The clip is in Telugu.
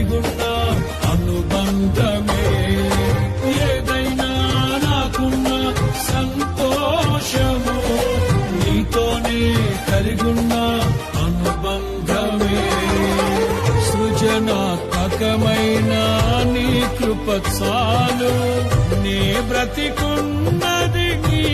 కలిగున్న అనుబంధమే. ఏదైనా నాకున్న సంతోషము నీతోనే కలిగున్న అనుబంధమే. సృజనాత్మకమైన నీ కృప చాలు. నే బ్రతికున్నది నీ